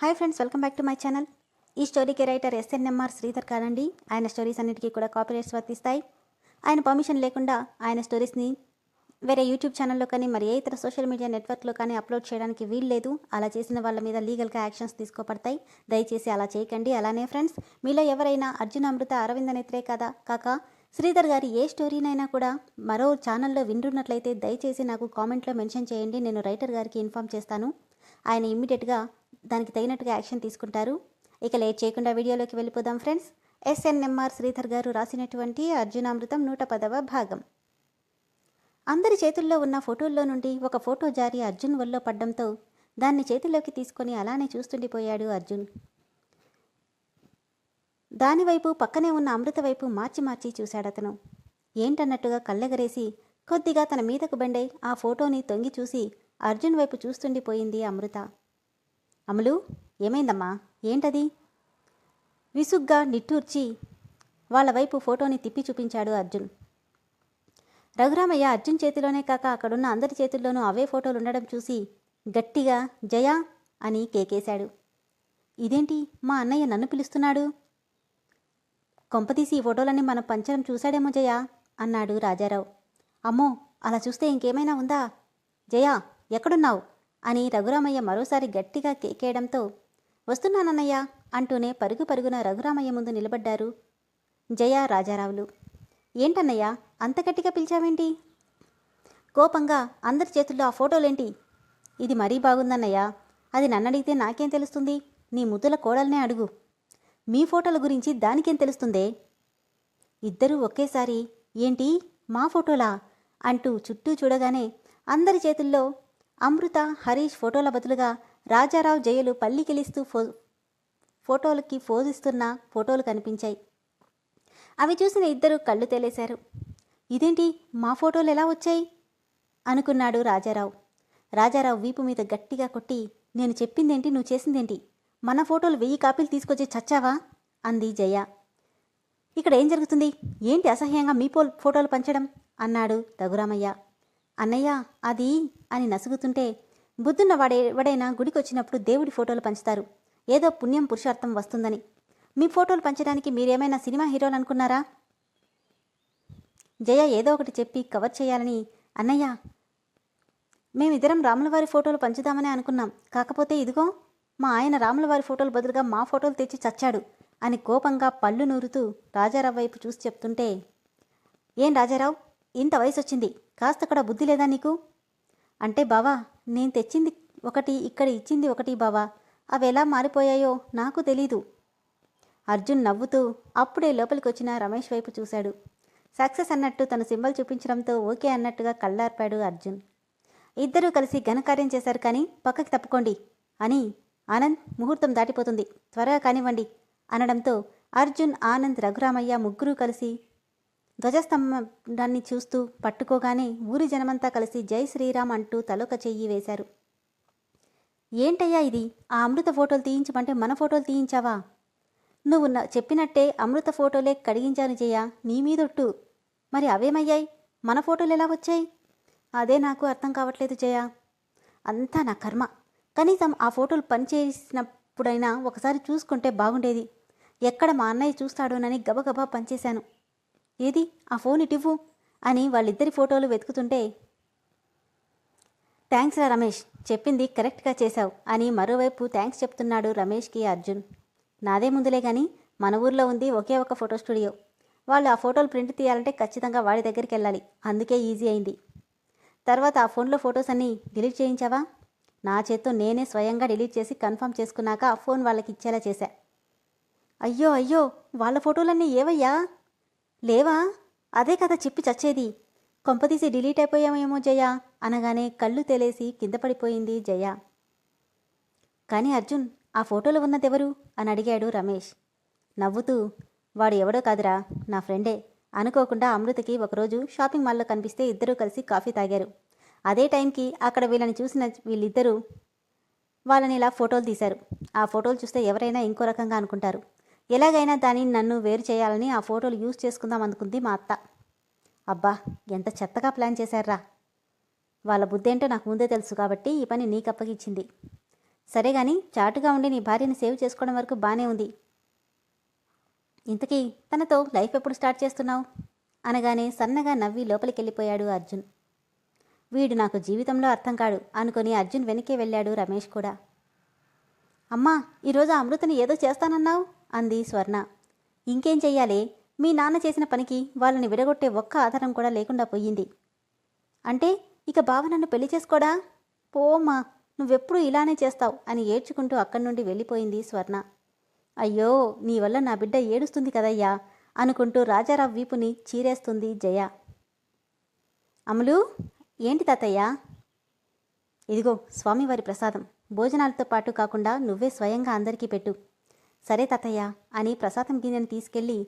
Hi friends welcome back to my channel. ఈ స్టోరీకి writer SNMR Sridhar కానండి ఆయన స్టోరీస్ అన్నిటికీ కూడా కాపీరైట్స్ వర్తిస్తాయి. ఆయన పర్మిషన్ లేకుండా ఆయన స్టోరీస్ని వేరే యూట్యూబ్ ఛానల్లో కానీ మరి ఏ ఇతర సోషల్ మీడియా నెట్వర్క్లో కానీ అప్లోడ్ చేయడానికి వీలు లేదు. అలా చేసిన వాళ్ళ మీద లీగల్గా యాక్షన్స్ తీసుకోబడతాయి. దయచేసి అలా చేయకండి. అలానే ఫ్రెండ్స్ మీలో ఎవరైనా అర్జున్ అమృత అరవింద నేత్రే కదా? కాక శ్రీధర్ గారి ఏ స్టోరీనైనా కూడా మరో ఛానల్లో వింటున్నట్లయితే దయచేసి నాకు కామెంట్లో మెన్షన్ చేయండి. నేను రైటర్ గారికి ఇన్ఫామ్ చేస్తాను. ఆయన ఇమ్మీడియట్గా దానికి తగినట్టుగా యాక్షన్ తీసుకుంటారు. ఇక లేట్ చేయకుండా వీడియోలోకి వెళ్ళిపోదాం ఫ్రెండ్స్. ఎస్ఎన్ఎంఆర్ శ్రీధర్ గారు రాసినటువంటి అర్జునామృతం నూట పదవ భాగం. అందరి చేతుల్లో ఉన్న ఫోటోల్లో నుండి ఒక ఫోటో జారి అర్జున్ వల్ల పడ్డంతో దాన్ని చేతిలోకి తీసుకొని అలానే చూస్తుండిపోయాడు అర్జున్. దానివైపు పక్కనే ఉన్న అమృత వైపు మార్చి మార్చి చూశాడతను. ఏంటన్నట్టుగా కళ్ళెగరేసి కొద్దిగా తన మీదకు బెండై ఆ ఫోటోని తొంగి చూసి అర్జున్ వైపు చూస్తుండిపోయింది అమృత. అమలు ఏమైందమ్మా? ఏంటది? విసుగ్గా నిట్టూర్చి వాళ్ళ వైపు ఫోటోని తిప్పి చూపించాడు అర్జున్. రఘురామయ్య అర్జున్ చేతిలోనే కాక అక్కడున్న అందరి చేతుల్లోనూ అవే ఫోటోలు ఉండడం చూసి గట్టిగా జయా అని కేకేశాడు. ఇదేంటి? మా అన్నయ్య నన్ను పిలుస్తున్నాడు? కొంపతీసి ఈ ఫోటోలన్నీ మన పంచరం చూశాడేమో జయా అన్నాడు రాజారావు. అమ్మో అలా చూస్తే ఇంకేమైనా ఉందా? జయా ఎక్కడున్నావు? అని రఘురామయ్య మరోసారి గట్టిగా కేకేయడంతో వస్తున్నానన్నయ్య అంటూనే పరుగు పరుగున రఘురామయ్య ముందు నిలబడ్డారు జయ రాజారావులు. ఏంటన్నయ్య అంత గట్టిగా పిలిచావేంటి? కోపంగా అందరి చేతుల్లో ఆ ఫోటోలేంటి? ఇది మరీ బాగుందన్నయ్య. అది నన్నడిగితే నాకేం తెలుస్తుంది? నీ ముద్దుల కోడల్నే అడుగు. మీ ఫోటోల గురించి దానికేం తెలుస్తుందే? ఇద్దరూ ఒకేసారి? ఏంటి? మా ఫోటోలా? అంటూ చుట్టూ చూడగానే అందరి చేతుల్లో అమృత హరీష్ ఫోటోల బదులుగా రాజారావు జయలు పల్లికిలిస్తూ ఫో ఫోటోలకి ఫోజిస్తున్న ఫోటోలు కనిపించాయి. అవి చూసిన ఇద్దరు కళ్ళు తేలేశారు. ఇదేంటి? మా ఫోటోలు ఎలా వచ్చాయి? అనుకున్నాడు రాజారావు. రాజారావు వీపు మీద గట్టిగా కొట్టి నేను చెప్పిందేంటి? నువ్వు చేసిందేంటి? మన ఫోటోలు వెయ్యి కాపీలు తీసుకొచ్చి చచ్చావా? అంది జయ. ఇక్కడ ఏం జరుగుతుంది? ఏంటి అసహ్యంగా మీ పోల్ ఫోటోలు పంచడం? అన్నాడు రఘురామయ్య. అన్నయ్య అది అని నసుగుతుంటే బుద్ధున్న వాడే ఎవడైనా గుడికొచ్చినప్పుడు దేవుడి ఫోటోలు పంచుతారు. ఏదో పుణ్యం పురుషార్థం వస్తుందని. మీ ఫోటోలు పంచడానికి మీరేమైనా సినిమా హీరోలు అనుకున్నారా? జయ ఏదో ఒకటి చెప్పి కవర్ చేయాలని అన్నయ్య మేమిద్దరం రాములవారి ఫోటోలు పంచుదామని అనుకున్నాం. కాకపోతే ఇదిగో మా ఆయన రాములవారి ఫోటోలు బదులుగా మా ఫోటోలు తెచ్చి చచ్చాడు అని కోపంగా పళ్ళు నూరుతూ రాజారావు వైపు చూసి చెప్తుంటే ఏం రాజారావు? ఇంత వయసు వచ్చింది కాస్త కూడా బుద్ధి లేదా నీకు? అంటే బావా నేను తెచ్చింది ఒకటి ఇక్కడ ఇచ్చింది ఒకటి బావా. అవి ఎలా మారిపోయాయో నాకు తెలీదు. అర్జున్ నవ్వుతూ అప్పుడే లోపలికి వచ్చిన రమేష్ వైపు చూశాడు. సక్సెస్ అన్నట్టు తన సింబల్ చూపించడంతో ఓకే అన్నట్టుగా కళ్ళార్పాడు అర్జున్. ఇద్దరూ కలిసి ఘనకార్యం చేశారు కానీ పక్కకి తప్పుకోండి అని ఆనంద్ ముహూర్తం దాటిపోతుంది. త్వరగా కానివ్వండి అనడంతో అర్జున్ ఆనంద్ రఘురామయ్య ముగ్గురూ కలిసి ధ్వజస్తంభాన్ని చూస్తూ పట్టుకోగానే ఊరి జనమంతా కలిసి జై శ్రీరామ్ అంటూ తలొక చెయ్యి వేశారు. ఏంటయ్యా ఇది? ఆ అమృత ఫోటోలు తీయించమంటే మన ఫోటోలు తీయించావా? నువ్వు చెప్పినట్టే అమృత ఫోటోలే కడిగించాను జయ నీ మీదొట్టు. మరి అవేమయ్యాయి? మన ఫోటోలు ఎలా వచ్చాయి? అదే నాకు అర్థం కావట్లేదు జయ. అంతా నా కర్మ. కనీసం ఆ ఫోటోలు పనిచేసినప్పుడైనా ఒకసారి చూసుకుంటే బాగుండేది. ఎక్కడ మా అన్నయ్య చూస్తాడోనని గబగబా పనిచేశాను ఏది? ఆ ఫోన్ ఇటివ్వు అని వాళ్ళిద్దరి ఫోటోలు వెతుకుతుంటే థ్యాంక్స్ రా రమేష్ చెప్పింది కరెక్ట్గా చేశావు అని మరోవైపు థ్యాంక్స్ చెప్తున్నాడు రమేష్కి అర్జున్. నాదే ముందులే కానీ మన ఊర్లో ఉంది ఒకే ఒక ఫోటో స్టూడియో. వాళ్ళు ఆ ఫోటోలు ప్రింట్ తీయాలంటే ఖచ్చితంగా వాడి దగ్గరికి వెళ్ళాలి అందుకే ఈజీ అయింది. తర్వాత ఆ ఫోన్లో ఫొటోస్ అన్నీ డిలీట్ చేయించావా? నా చేత్తో నేనే స్వయంగా డిలీట్ చేసి కన్ఫర్మ్ చేసుకున్నాక ఆ ఫోన్ వాళ్ళకి ఇచ్చేలా చేశా. అయ్యో అయ్యో వాళ్ళ ఫోటోలన్నీ ఏవయ్యా? లేవా? అదే కదా చెప్పి చచ్చేది. కొంపదీసి డిలీట్ అయిపోయామేమో జయ అనగానే కళ్ళు తెలేసి కింద పడిపోయింది జయ. కానీ అర్జున్ ఆ ఫోటోలో ఉన్నదెవరు? అని అడిగాడు రమేష్. నవ్వుతూ వాడు ఎవడో కాదురా నా ఫ్రెండే. అనుకోకుండా అమృతకి ఒకరోజు షాపింగ్ మాల్లో కనిపిస్తే ఇద్దరూ కలిసి కాఫీ తాగారు. అదే టైంకి అక్కడ వీళ్ళని చూసిన వీళ్ళిద్దరూ వాళ్ళని ఇలా ఫోటోలు తీశారు. ఆ ఫోటోలు చూస్తే ఎవరైనా ఇంకో రకంగా అనుకుంటారు. ఎలాగైనా దానిని నన్ను వేరు చేయాలని ఆ ఫోటోలు యూజ్ చేసుకుందాం అనుకుంది మా అత్త. అబ్బా ఎంత చెత్తగా ప్లాన్ చేశారా వాళ్ళ బుద్ధి ఏంటో నాకు ముందే తెలుసు కాబట్టి ఈ పని నీకు అప్పగిచ్చింది సరే కానీ చాటుగా ఉండి నీ భార్యని సేవ్ చేసుకోవడం వరకు బాగానే ఉంది. ఇంతకీ తనతో లైఫ్ ఎప్పుడు స్టార్ట్ చేస్తున్నావు? అనగానే సన్నగా నవ్వి లోపలికి వెళ్ళిపోయాడు అర్జున్. వీడు నాకు జీవితంలో అర్థం కాడు అనుకుని అర్జున్ వెనకే వెళ్ళాడు రమేష్ కూడా. అమ్మా ఈరోజు అమృతని ఏదో చేస్తానన్నావు? అంది స్వర్ణ. ఇంకేం చెయ్యాలి? మీ నాన్న చేసిన పనికి వాళ్ళని విడగొట్టే ఒక్క ఆధారం కూడా లేకుండా పోయింది. అంటే ఇక బావ నన్ను పెళ్ళి చేసుకోడా? పోమ్మా నువ్వెప్పుడు ఇలానే చేస్తావు అని ఏడ్చుకుంటూ అక్కడి నుండి వెళ్ళిపోయింది స్వర్ణ. అయ్యో నీ వల్ల నా బిడ్డ ఏడుస్తుంది కదయ్యా అనుకుంటూ రాజారావు వీపుని చీరేస్తుంది జయ. అమలు ఏంటి తాతయ్య? ఇదిగో స్వామివారి ప్రసాదం. భోజనాలతో పాటు కాకుండా నువ్వే స్వయంగా అందరికీ పెట్టు. సరే తాతయ్య అని ప్రసాదం గిన్నెని తీసుకెళ్ళి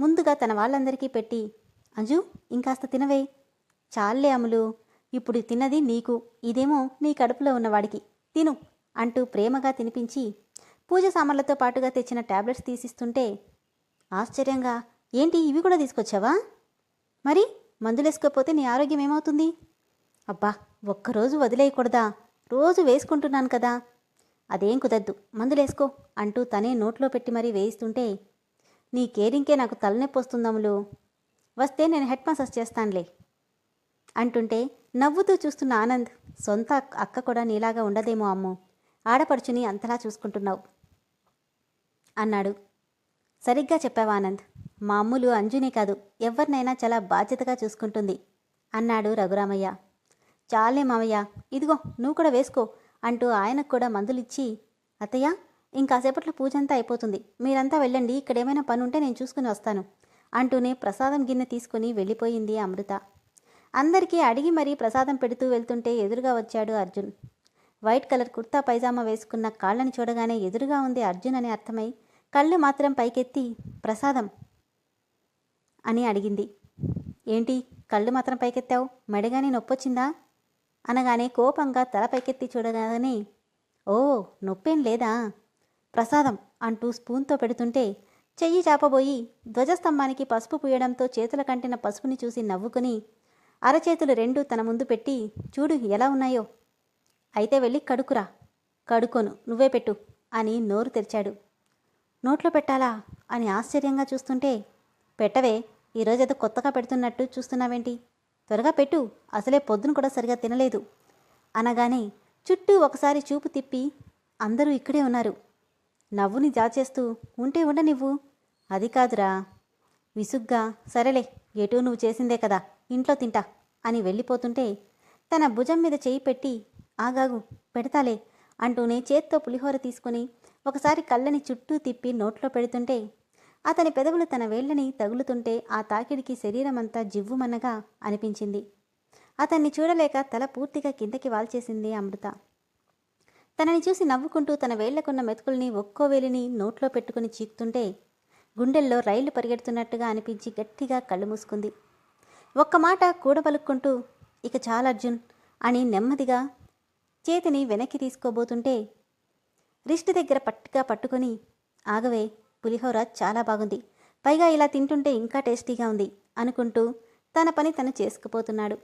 ముందుగా తన వాళ్ళందరికీ పెట్టి అంజు ఇంకాస్త తినవే. చాలే అములు. ఇప్పుడు తిన్నది నీకు. ఇదేమో నీ కడుపులో ఉన్నవాడికి తిను అంటూ ప్రేమగా తినిపించి పూజ సామాన్లతో పాటుగా తెచ్చిన టాబ్లెట్స్ తీసిస్తుంటే ఆశ్చర్యంగా. ఏంటి? ఇవి కూడా తీసుకొచ్చావా? మరి మందులేసుకోపోతే నీ ఆరోగ్యం ఏమవుతుంది? అబ్బా ఒక్కరోజు వదిలేయకూడదా? రోజు వేసుకుంటున్నాను కదా. అదేం కుదద్దు మందులేసుకో అంటూ తనే నోట్లో పెట్టి మరీ వేయిస్తుంటే నీ కేరింకే నాకు తలనొప్పి వస్తుందములు వస్తే నేను హెడ్ మసాజ్ చేస్తానులే అంటుంటే నవ్వుతూ చూస్తున్న ఆనంద్ సొంత అక్క- కూడా నీలాగా ఉండదేమో అమ్ము ఆడపడుచుని అంతలా చూసుకుంటున్నావు అన్నాడు. సరిగ్గా చెప్పావా ఆనంద్? మా అమ్ములు అంజునే కాదు ఎవరినైనా చాలా బాధ్యతగా చూసుకుంటుంది అన్నాడు రఘురామయ్య. చాలే మామయ్య ఇదిగో నువ్వు కూడా వేసుకో అంటూ ఆయనకు కూడా మందులిచ్చి అత్తయ్య ఇంకాసేపట్లో పూజ అంతా అయిపోతుంది. మీరంతా వెళ్ళండి. ఇక్కడ ఏమైనా పని ఉంటే నేను చూసుకుని వస్తాను. అంటూనే ప్రసాదం గిన్నె తీసుకుని వెళ్ళిపోయింది అమృత. అందరికీ అడిగి మరీ ప్రసాదం పెడుతూ వెళ్తుంటే ఎదురుగా వచ్చాడు Arjun. White colour kurta pyjama వేసుకున్న కాళ్ళని చూడగానే ఎదురుగా ఉంది అర్జున్ అని అర్థమై కళ్ళు మాత్రం పైకెత్తి ప్రసాదం? అని అడిగింది. ఏంటి? కళ్ళు మాత్రం పైకెత్తావు? మెడగానే నొప్పొచ్చిందా? అనగానే కోపంగా తలపైకెత్తి చూడగానే ఓ నొప్పేం లేదా? ప్రసాదం అంటూ స్పూన్తో పెడుతుంటే చెయ్యి చాపబోయి ధ్వజస్తంభానికి పసుపు పూయడంతో చేతుల కంటిన పసుపుని చూసి నవ్వుకుని అరచేతులు రెండు తన ముందు పెట్టి చూడు ఎలా ఉన్నాయో. అయితే వెళ్ళి కడుకురా. కడుకోను. నువ్వే పెట్టు అని నోరు తెరిచాడు. నోట్లో పెట్టాలా? అని ఆశ్చర్యంగా చూస్తుంటే పెట్టవే. ఈరోజేదో కొత్తగా పెడుతున్నట్టు చూస్తున్నావేంటి? త్వరగా పెట్టు అసలే పొద్దున కూడా సరిగా తినలేదు. అనగానే చుట్టూ ఒకసారి చూపు తిప్పి అందరూ ఇక్కడే ఉన్నారు. నవ్వుని దాచేస్తూ ఉంటే ఉండనివ్వు అది కాదురా. విసుగ్గా. సరేలే ఎటూ నువ్వు చేసిందే కదా ఇంట్లో తింటా. అని వెళ్ళిపోతుంటే తన భుజం మీద చేయి పెట్టి ఆగాగు పెడతాలే అంటూనే చేత్తో పులిహోర తీసుకుని ఒకసారి కళ్ళని చుట్టూ తిప్పి నోట్లో పెడుతుంటే అతని పెదవులు తన వేళ్ళని తగులుతుంటే ఆ తాకిడికి శరీరమంతా జివ్వుమన్నగా అనిపించింది. అతన్ని చూడలేక తల పూర్తిగా కిందకి వాల్చేసింది అమృత. తనని చూసి నవ్వుకుంటూ తన వేళ్ళకున్న మెతుకుల్ని ఒక్కో వేలిని నోట్లో పెట్టుకుని చీకుతుంటే గుండెల్లో రైలు పరిగెడుతున్నట్టుగా అనిపించి గట్టిగా కళ్ళు మూసుకుంది. ఒక్క మాట కూడబలుక్కుంటూ ఇక చాలా అర్జున్ అని నెమ్మదిగా చేతిని వెనక్కి తీసుకోబోతుంటే రిస్ట్ దగ్గర పట్టుగా పట్టుకొని ఆగవే పులిహోర చాలా బాగుంది. పైగా ఇలా తింటుంటే ఇంకా టేస్టీగా ఉంది అనుకుంటూ తన పని తను చేసుకుపోతున్నాడు.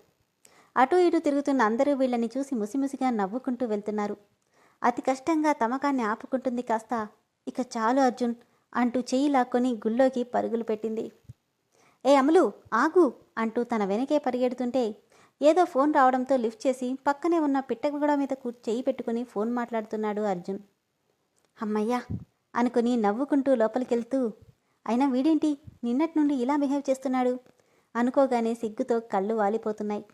అటు ఇటు తిరుగుతున్న అందరూ వీళ్ళని చూసి ముసిముసిగా నవ్వుకుంటూ వెళ్తున్నారు. అతి కష్టంగా తమకాన్ని ఆపుకుంటుంది కాస్త. ఇక చాలు అర్జున్ అంటూ చెయ్యి లాక్కొని గుళ్ళోకి పరుగులు పెట్టింది. ఏ అమలు ఆగు అంటూ తన వెనకే పరిగెడుతుంటే ఏదో ఫోన్ రావడంతో లిఫ్ట్ చేసి పక్కనే ఉన్న పిట్టగుడ మీద కూ చెయ్యి పెట్టుకుని ఫోన్ మాట్లాడుతున్నాడు అర్జున్. అమ్మయ్యా అనుకుని నవ్వుకుంటూ లోపలికెళ్తూ అయినా వీడేంటి? నిన్నటి నుండి ఇలా బిహేవ్ చేస్తున్నాడు? అనుకోగానే సిగ్గుతో కళ్ళు వాలిపోతున్నాయి.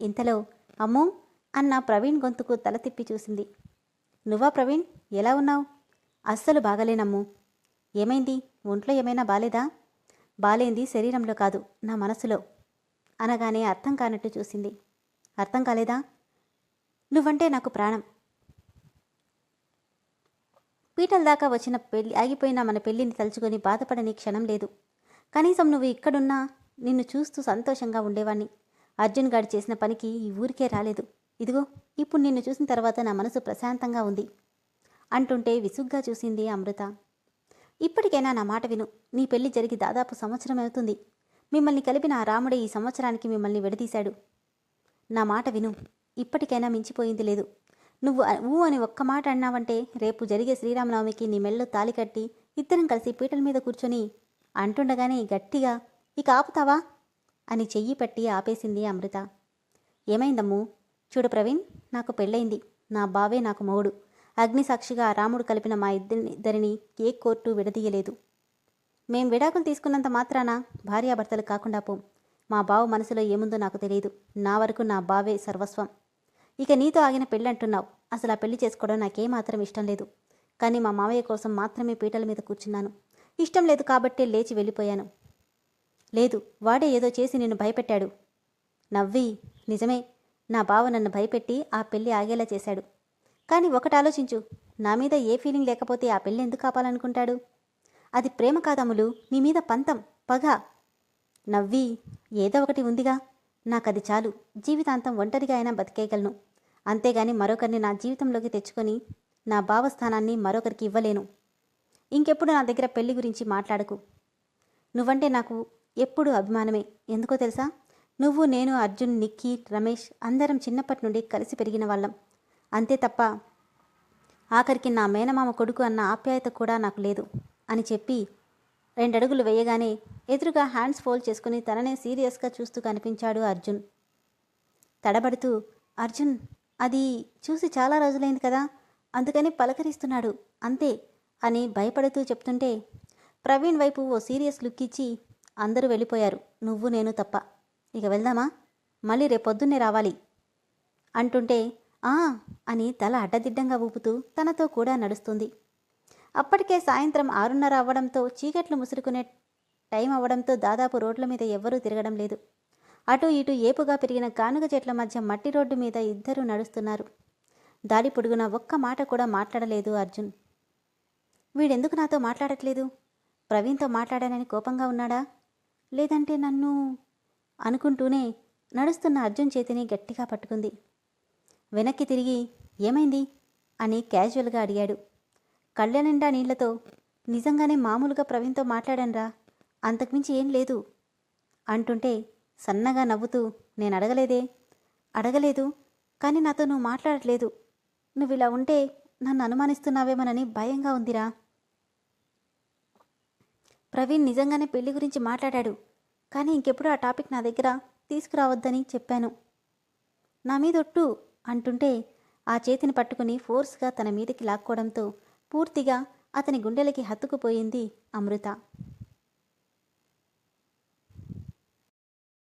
ఇంతలో అమ్మో! అన్న ప్రవీణ్ గొంతుకు తల తిప్పి చూసింది. నువ్వా ప్రవీణ్? ఎలా ఉన్నావు? అస్సలు బాగలేనమ్ము. ఏమైంది? ఒంట్లో ఏమైనా బాలేదా? బాలేంది శరీరంలో కాదు నా మనసులో. అనగానే అర్థం కానట్టు చూసింది. అర్థం కాలేదా? నువ్వంటే నాకు ప్రాణం. పీటల దాకా వచ్చిన పెళ్ళి ఆగిపోయిన మన పెళ్ళిని తలుచుకొని బాధపడని క్షణం లేదు. కనీసం నువ్వు ఇక్కడున్నా నిన్ను చూస్తూ సంతోషంగా ఉండేవాణ్ణి. అర్జున్ గారు చేసిన పనికి ఈ ఊరికే రాలేదు. ఇదిగో ఇప్పుడు నిన్ను చూసిన తర్వాత నా మనసు ప్రశాంతంగా ఉంది అంటుంటే విసుగ్గా చూసింది అమృత. ఇప్పటికైనా నా మాట విను. నీ పెళ్ళి జరిగి దాదాపు సంవత్సరం అవుతుంది. మిమ్మల్ని కలిపిన ఆ రాముడే ఈ సంవత్సరానికి మిమ్మల్ని విడదీశాడు. నా మాట విను. ఇప్పటికైనా మించిపోయింది లేదు. నువ్వు ఊ అని ఒక్క మాట అన్నావంటే రేపు జరిగే శ్రీరామనవమికి నీ మెల్లో తాలి కట్టి ఇద్దరం కలిసి పీటల మీద కూర్చొని అంటుండగానే గట్టిగా ఇక ఆపుతావా? అని చెయ్యి పట్టి ఆపేసింది అమృత. ఏమైందమ్ము? చూడు ప్రవీణ్ నాకు పెళ్ళయింది. నా బావే నాకు మొగుడు. అగ్నిసాక్షిగా రాముడు కలిపిన మా ఇద్దరిని ఇద్దరిని ఏ కోర్టు విడదీయలేదు. మేం విడాకులు తీసుకున్నంత మాత్రాన భార్యాభర్తలు కాకుండా పోం. మా బావ మనసులో ఏముందో నాకు తెలియదు. నా వరకు నా బావే సర్వస్వం. ఇక నీతో ఆగిన పెళ్ళి అంటున్నావు అసలు ఆ పెళ్ళి చేసుకోవడం నాకేమాత్రం ఇష్టం లేదు. కానీ మా మావయ్య కోసం మాత్రమే పీటల మీద కూర్చున్నాను. ఇష్టం లేదు కాబట్టే లేచి వెళ్ళిపోయాను. లేదు వాడే ఏదో చేసి నిన్ను భయపెట్టాడు. నవ్వి నిజమే నా బావ నన్ను భయపెట్టి ఆ పెళ్ళి ఆగేలా చేశాడు. కానీ ఒకటి ఆలోచించు నా మీద ఏ ఫీలింగ్ లేకపోతే ఆ పెళ్ళి ఎందుకు కాపాలనుకుంటాడు అది ప్రేమ కాదములు నీ మీద పంతం పగ. నవ్వి ఏదో ఒకటి ఉందిగా. నాకది చాలు జీవితాంతం ఒంటరిగా అయినా బతికేయగలను. అంతేగాని మరొకరిని నా జీవితంలోకి తెచ్చుకొని నా భావస్థానాన్ని మరొకరికి ఇవ్వలేను. ఇంకెప్పుడు నా దగ్గర పెళ్ళి గురించి మాట్లాడకు. నువ్వంటే నాకు ఎప్పుడు అభిమానమే. ఎందుకో తెలుసా? నువ్వు నేను అర్జున్ నిక్కీ రమేష్ అందరం చిన్నప్పటి నుండి కలిసి పెరిగిన వాళ్ళం. అంతే తప్ప ఆఖరికి నా మేనమామ కొడుకు అన్న ఆప్యాయత కూడా నాకు లేదు అని చెప్పి రెండడుగులు వేయగానే ఎదురుగా హ్యాండ్స్ ఫోల్డ్ చేసుకుని తననే సీరియస్గా చూస్తూ కనిపించాడు అర్జున్. తడబడుతూ అర్జున్ అది చూసి చాలా రోజులైంది కదా. అందుకని పలకరిస్తున్నాడు. అంతే అని భయపడుతూ చెప్తుంటే ప్రవీణ్ వైపు ఓ సీరియస్ లుక్ ఇచ్చి అందరూ వెళ్ళిపోయారు. నువ్వు నేను తప్ప. ఇక వెళ్దామా? మళ్ళీ రేపొద్దున్నే రావాలి అంటుంటే ఆ అని తల అడ్డదిడ్డంగా ఊపుతూ తనతో కూడా నడుస్తుంది. అప్పటికే సాయంత్రం ఆరున్నర అవ్వడంతో చీకట్లు ముసురుకునే టైం అవ్వడంతో దాదాపు రోడ్ల మీద ఎవ్వరూ తిరగడం లేదు. అటు ఇటు ఏపుగా పెరిగిన కానుగ చెట్ల మధ్య మట్టి రోడ్డు మీద ఇద్దరూ నడుస్తున్నారు. దారి పొడుగున ఒక్క మాట కూడా మాట్లాడలేదు అర్జున్. వీడెందుకు నాతో మాట్లాడట్లేదు? ప్రవీణ్తో మాట్లాడానని కోపంగా ఉన్నాడా? లేదంటే నన్ను అనుకుంటూనే నడుస్తున్న అర్జున్ చేతిని గట్టిగా పట్టుకుంది. వెనక్కి తిరిగి ఏమైంది? అని క్యాజువల్గా అడిగాడు. కళ్ళ నిండా నీళ్ళతో నిజంగానే మామూలుగా ప్రవీణ్తో మాట్లాడానురా. అంతకుమించి ఏం లేదు. అంటుంటే సన్నగా నవ్వుతూ నేను అడగలేదే. అడగలేదు కానీ నాతో నువ్వు మాట్లాడట్లేదు. నువ్వు ఇలా ఉంటే నన్ను అనుమానిస్తున్నావేమోనని భయంగా ఉందిరా. ప్రవీణ్ నిజంగానే పెళ్ళి గురించి మాట్లాడాడు కానీ ఇంకెప్పుడు ఆ టాపిక్ నా దగ్గర తీసుకురావద్దని చెప్పాను. నా మీదొట్టు అంటుంటే ఆ చేతిని పట్టుకుని ఫోర్స్గా తన మీదకి లాక్కోవడంతో పూర్తిగా అతని గుండెలకి హత్తుకుపోయింది అమృత.